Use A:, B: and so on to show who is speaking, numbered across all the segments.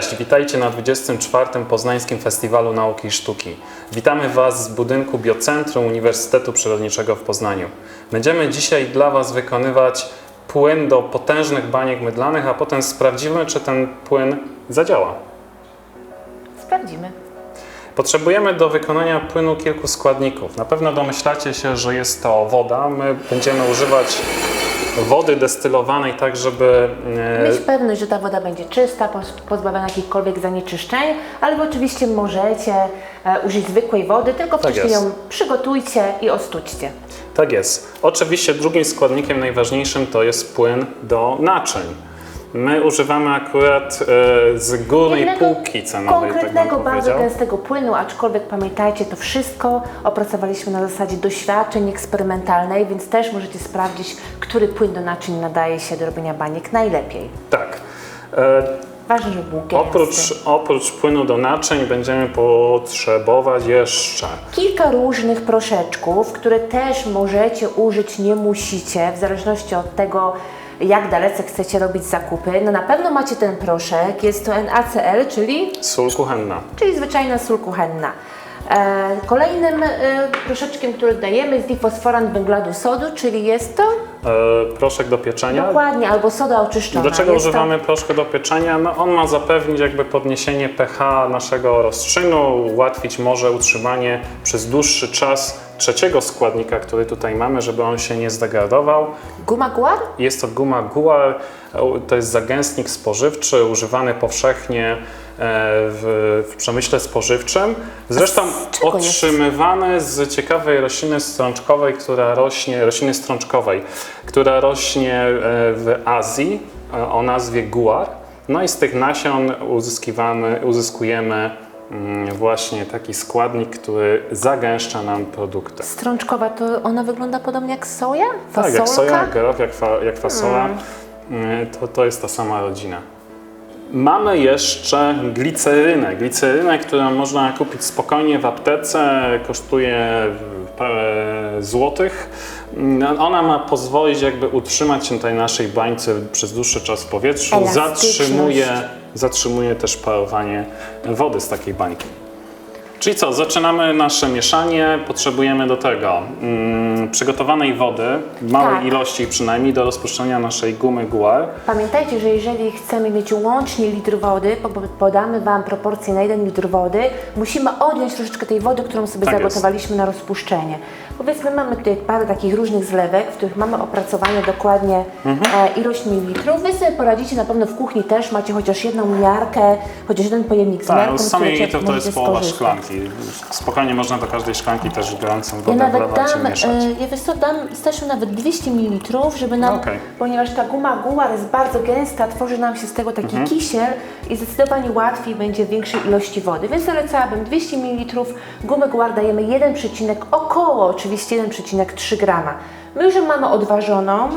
A: Cześć, witajcie na 24. Poznańskim Festiwalu Nauki i Sztuki. Witamy Was z budynku Biocentrum Uniwersytetu Przyrodniczego w Poznaniu. Będziemy dzisiaj dla Was wykonywać płyn do potężnych baniek mydlanych, a potem sprawdzimy, czy ten płyn zadziała.
B: Sprawdzimy.
A: Potrzebujemy do wykonania płynu kilku składników. Na pewno domyślacie się, że jest to woda. My będziemy używać wody destylowanej tak, żeby e,
B: Mieć pewność, że ta woda będzie czysta, poz- pozbawiona jakichkolwiek zanieczyszczeń, ale wy oczywiście możecie e, użyć zwykłej wody, tylko wcześniej
A: jest.
B: ją przygotujcie i ostućcie.
A: Tak jest. Oczywiście drugim składnikiem najważniejszym to jest płyn do naczyń. My używamy akurat e, z górnej
B: Jednego
A: półki cenowej, tak bym
B: Konkretnego, bardzo
A: powiedział.
B: gęstego płynu, aczkolwiek pamiętajcie, to wszystko opracowaliśmy na zasadzie doświadczeń eksperymentalnej, więc też możecie sprawdzić, który płyn do naczyń nadaje się do robienia baniek najlepiej.
A: Tak. E,
B: Ważne, żeby był gęsty.
A: oprócz, oprócz płynu do naczyń będziemy potrzebować jeszcze
B: Kilka różnych proszeczków, które też możecie użyć, nie musicie, w zależności od tego, jak dalece chcecie robić zakupy. No na pewno macie ten proszek, jest to NaCl, czyli,
A: sól kuchenna.
B: czyli zwyczajna sól kuchenna. E, kolejnym e, proszeczkiem, który dajemy jest difosforan węgladu sodu, czyli jest to
A: proszek do pieczenia.
B: dokładnie albo soda oczyszczona.
A: Dlaczego
B: jest
A: używamy proszku do pieczenia? No, on ma zapewnić jakby podniesienie pH naszego rozczynu, ułatwić może utrzymanie przez dłuższy czas trzeciego składnika, który tutaj mamy, żeby on się nie zdegradował.
B: To guma guar?
A: Jest to guma guar, to jest zagęstnik spożywczy, używany powszechnie e, w, w przemyśle spożywczym. Zresztą
B: z czego jest?
A: otrzymywany z ciekawej rośliny strączkowej, która rośnie, rośliny strączkowej, która rośnie e, w Azji e, o nazwie guar. No i z tych nasion uzyskiwamy, uzyskujemy mm, właśnie taki składnik, który zagęszcza nam produkty.
B: Strączkowa, to ona wygląda podobnie jak soja?
A: Tak, jak
B: Fasolka?
A: soja, jak jak, fa, jak fasola, mm, to, to jest ta sama rodzina. Mamy jeszcze glicerynę. Glicerynę, którą można kupić spokojnie w aptece, kosztuje parę złotych. Mm, Ona ma pozwolić jakby utrzymać się tej naszej bańce przez dłuższy czas w powietrzu. Zatrzymuje, zatrzymuje też parowanie wody z takiej bańki. Czyli co, zaczynamy nasze mieszanie. Potrzebujemy do tego mm, przygotowanej wody, małej
B: Tak.
A: ilości przynajmniej, do rozpuszczenia naszej gumy guar.
B: Pamiętajcie, że jeżeli chcemy mieć łącznie litr wody, po- podamy Wam proporcję na 1 litr wody, musimy odjąć troszeczkę tej wody, którą sobie
A: Tak
B: zagotowaliśmy na rozpuszczenie. Powiedzmy, mamy tutaj parę takich różnych zlewek, w których mamy opracowane dokładnie
A: Mhm.
B: e, ilość mililitrów. Wy sobie poradzicie na pewno w kuchni też, macie chociaż jedną miarkę, chociaż jeden pojemnik z
A: Tak,
B: miarką,
A: no,
B: z
A: 100
B: której
A: to
B: możecie
A: jest połowa
B: skorzystać.
A: szklanki. Spokojnie można do każdej szklanki też gorącą
B: Ja
A: wodę
B: nawet
A: wlewać i
B: dam,
A: mieszać.
B: e, ja wiesz co, dam Stasiu nawet 200 ml, żeby nam,
A: Okej.
B: ponieważ ta guma guar jest bardzo gęsta, tworzy nam się z tego taki
A: Mhm.
B: kisiel i zdecydowanie łatwiej będzie w większej ilości wody. Więc zalecałabym 200 ml, gumy guar dajemy 1, około oczywiście 1,3 grama. My już ją mamy odważoną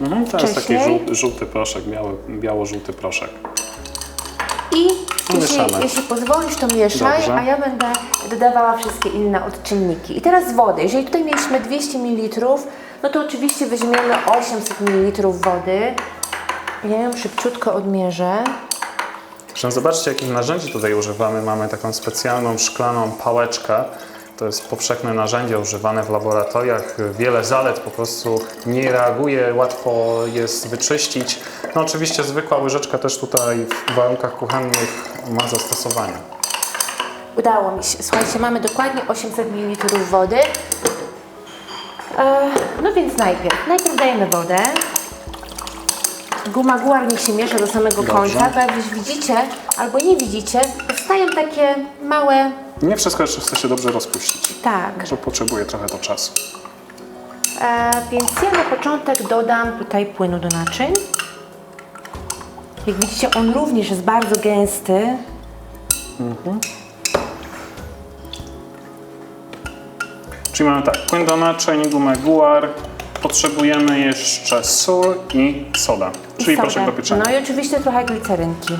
A: Mhm, to jest taki
B: wcześniej-
A: żół, żółty proszek, biały, biało-żółty proszek.
B: i jeśli,
A: Mieszamy.
B: jeśli pozwolisz, to mieszaj,
A: Dobrze.
B: a ja będę dodawała wszystkie inne odczynniki. I teraz wody. Jeżeli tutaj mieliśmy 200 ml, no to oczywiście weźmiemy 800 ml wody. Ja ją szybciutko odmierzę.
A: Zresztą zobaczcie, jakich narzędzi tutaj używamy. Mamy taką specjalną szklaną pałeczkę. To jest powszechne narzędzie używane w laboratoriach. Wiele zalet po prostu nie reaguje, łatwo jest wyczyścić. No oczywiście zwykła łyżeczka też tutaj w warunkach kuchennych ma zastosowanie.
B: Udało mi się. Słuchajcie, mamy dokładnie 800 ml wody. E, no więc najpierw. Najpierw dajemy wodę. Guma guar niech się miesza do samego
A: Dobrze.
B: końca, bo jak już widzicie albo nie widzicie, powstają takie małe...
A: Nie wszystko jeszcze chce się dobrze rozpuścić.
B: Tak.
A: Że potrzebuje trochę to czasu.
B: E, więc ja na początek dodam tutaj płynu do naczyń. Jak widzicie, on również jest bardzo gęsty.
A: Czyli mamy tak, płyn do naczyń, gumę guar, potrzebujemy jeszcze sól i soda,
B: i
A: czyli
B: sodę.
A: proszek do pieczenia.
B: No i oczywiście trochę glicerynki.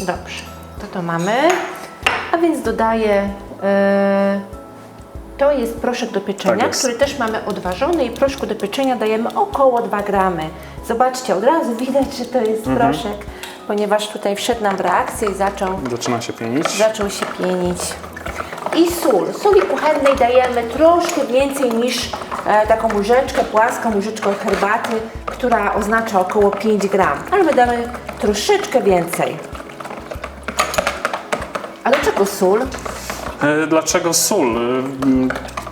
B: Dobrze, to to mamy. A więc dodaję... e, to jest proszek do pieczenia,
A: Tak
B: który też mamy odważony i proszku do pieczenia dajemy około 2 gramy. Zobaczcie, od razu widać, że to jest
A: Mhm.
B: proszek ponieważ tutaj wszedł nam w reakcję i zaczął,
A: Zaczyna się pienić.
B: zaczął się pienić. I sól. Soli kuchennej dajemy troszkę więcej niż e, taką łyżeczkę, płaską łyżeczkę herbaty, która oznacza około 5 gram. Ale my damy troszeczkę więcej. Dlaczego sól?
A: E, Dlaczego sól?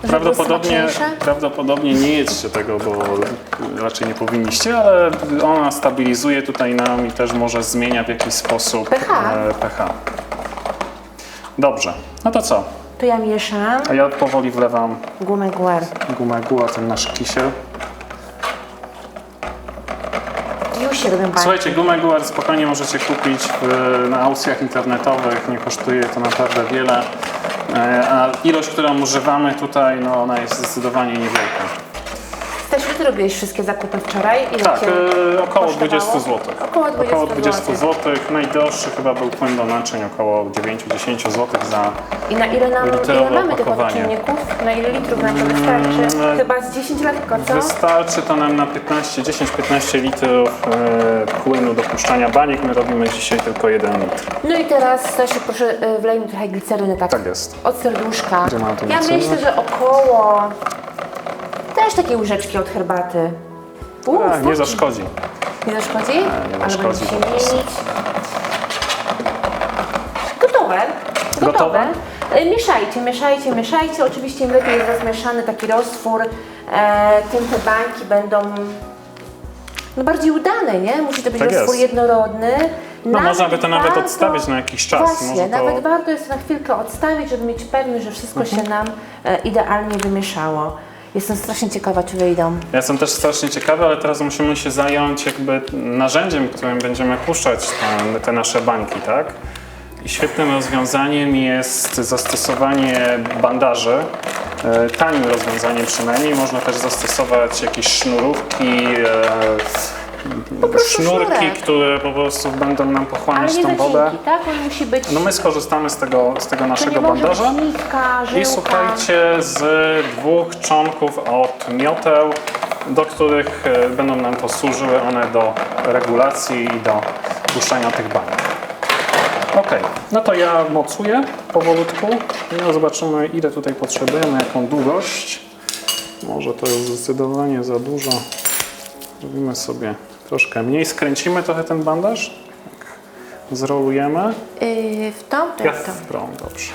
A: E, Prawdopodobnie, prawdopodobnie nie jedzcie tego, bo raczej nie powinniście, ale ona stabilizuje tutaj nam i też może zmienia w jakiś sposób
B: pH.
A: e, pH. Dobrze, no to co?
B: To ja mieszam
A: A ja powoli wlewam
B: gumę guar.
A: gumę guła, ten nasz kisiel.
B: Już się robią.
A: Słuchajcie, gumę guar spokojnie możecie kupić w, na aukcjach internetowych, nie kosztuje to naprawdę wiele. E, A ilość, którą używamy tutaj, no ona jest zdecydowanie niewielka.
B: Ty robiłeś wszystkie zakupy wczoraj? Ile
A: Tak,
B: cię
A: e, około
B: kosztowało?
A: 20 zł.
B: Około 20
A: Około 20
B: zł.
A: zł. Najdroższy chyba był płyn do naczyń, około 9-10 zł za
B: I na ile, nam, ile
A: Litrowe
B: mamy tych
A: opakowanie.
B: Na ile litrów nam to wystarczy?
A: Mm,
B: Chyba z 10 lat tylko, co?
A: Wystarczy to nam na 15, 10-15 litrów e, płynu do puszczania baniek. My robimy dzisiaj tylko 1 litr.
B: No i teraz, Stasiu, proszę e, wlejmy trochę gliceryny, tak?
A: Tak jest.
B: Od serduszka.
A: Gdzie mam
B: Ja
A: glicerynę?
B: myślę, że około też takiej łyżeczki od herbaty. Uu,
A: A, nie
B: starczy.
A: zaszkodzi.
B: Nie zaszkodzi?
A: nie
B: Ale
A: zaszkodzi
B: będzie się
A: po prostu.
B: mienić. Gotowe.
A: Gotowe?
B: E, Mieszajcie, mieszajcie, mieszajcie. Oczywiście im lepiej jest rozmieszany taki roztwór, e, tym te bańki będą no, bardziej udane, nie? Musi to być
A: Tak
B: roztwór
A: jest.
B: jednorodny.
A: No można by to nawet odstawić na jakiś czas.
B: Właśnie,
A: Może to...
B: nawet warto jest na chwilkę odstawić, żeby mieć pewność, że wszystko się nam e, idealnie wymieszało. Jestem strasznie ciekawa, czy wyjdą.
A: Ja jestem też strasznie ciekawy, ale teraz musimy się zająć jakby narzędziem, którym będziemy puszczać te, te nasze bańki, tak? I świetnym rozwiązaniem jest zastosowanie bandaży. E, Tanim rozwiązaniem przynajmniej. Można też zastosować jakieś sznurówki, e,
B: prostu
A: sznurki,
B: sznurek.
A: które po prostu będą nam
B: Ale
A: pochłaniać
B: nie
A: tą
B: za
A: wodę.
B: cienki, tak? On musi być...
A: No my skorzystamy z tego, z tego
B: to nie
A: naszego
B: może
A: bandaża.
B: być nitka, żyłka.
A: I słuchajcie, z dwóch czonków od mioteł, do których e, będą nam posłużyły one do regulacji i do puszczania tych baniek. Ok, no to ja mocuję powolutku. No zobaczymy ile tutaj potrzebujemy, jaką długość. Może to jest zdecydowanie za dużo. Zrobimy sobie troszkę mniej. Skręcimy trochę ten bandaż. Tak. Zrolujemy.
B: Yy, w tą, to
A: Ja
B: w tą.
A: w dobrze.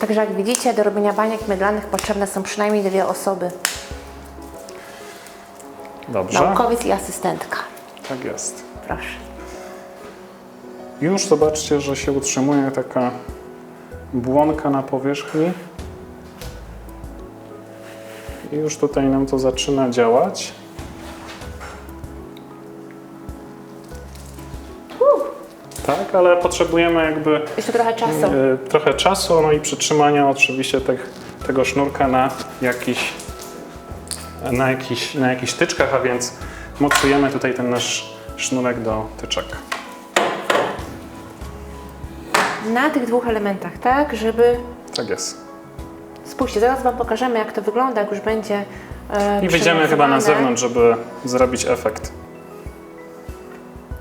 B: Także jak widzicie, do robienia baniek mydlanych potrzebne są przynajmniej dwie osoby.
A: Dobrze,
B: Naukowiec i asystentka.
A: tak jest.
B: Proszę.
A: Już zobaczcie, że się utrzymuje taka błonka na powierzchni. I już tutaj nam to zaczyna działać. Tak, ale potrzebujemy jakby
B: Jeszcze trochę czasu.
A: e, trochę czasu, no i przytrzymania oczywiście tych, tego sznurka na jakiś, na, jakiś, na jakichś tyczkach, a więc mocujemy tutaj ten nasz sznurek do tyczek.
B: Na tych dwóch elementach, tak? Żeby...
A: Tak jest.
B: Spójrzcie, zaraz Wam pokażemy, jak to wygląda, jak już będzie e,
A: I wyjdziemy chyba na zewnątrz, żeby zrobić efekt.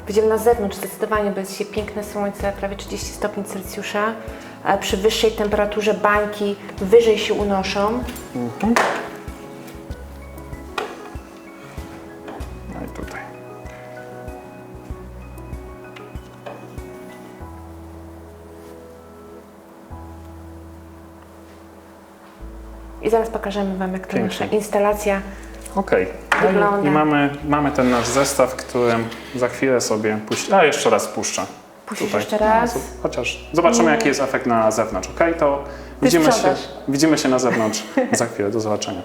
B: Wyjdziemy na zewnątrz zdecydowanie, bo jest się piękne słońce, prawie 30 stopni Celsjusza. A przy wyższej temperaturze bańki wyżej się unoszą.
A: No
B: I zaraz pokażemy Wam, jak ta
A: Pięknie.
B: nasza instalacja
A: Okej. No
B: Wygląda.
A: i, I mamy, mamy ten nasz zestaw, którym za chwilę sobie puści. A jeszcze raz puszczę.
B: Puścisz jeszcze raz?
A: No, chociaż zobaczymy, jaki jest efekt na zewnątrz. Ok, to widzimy się,
B: sprzątasz.
A: widzimy się na zewnątrz za chwilę. Do zobaczenia.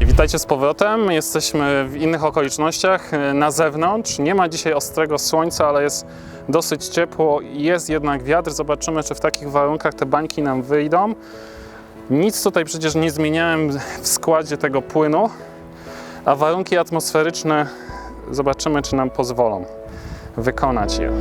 A: I witajcie z powrotem. Jesteśmy w innych okolicznościach e, na zewnątrz. Nie ma dzisiaj ostrego słońca, ale jest dosyć ciepło. Jest jednak wiatr. Zobaczymy, czy w takich warunkach te bańki nam wyjdą. Nic tutaj przecież nie zmieniałem w składzie tego płynu, a warunki atmosferyczne zobaczymy, czy nam pozwolą wykonać je.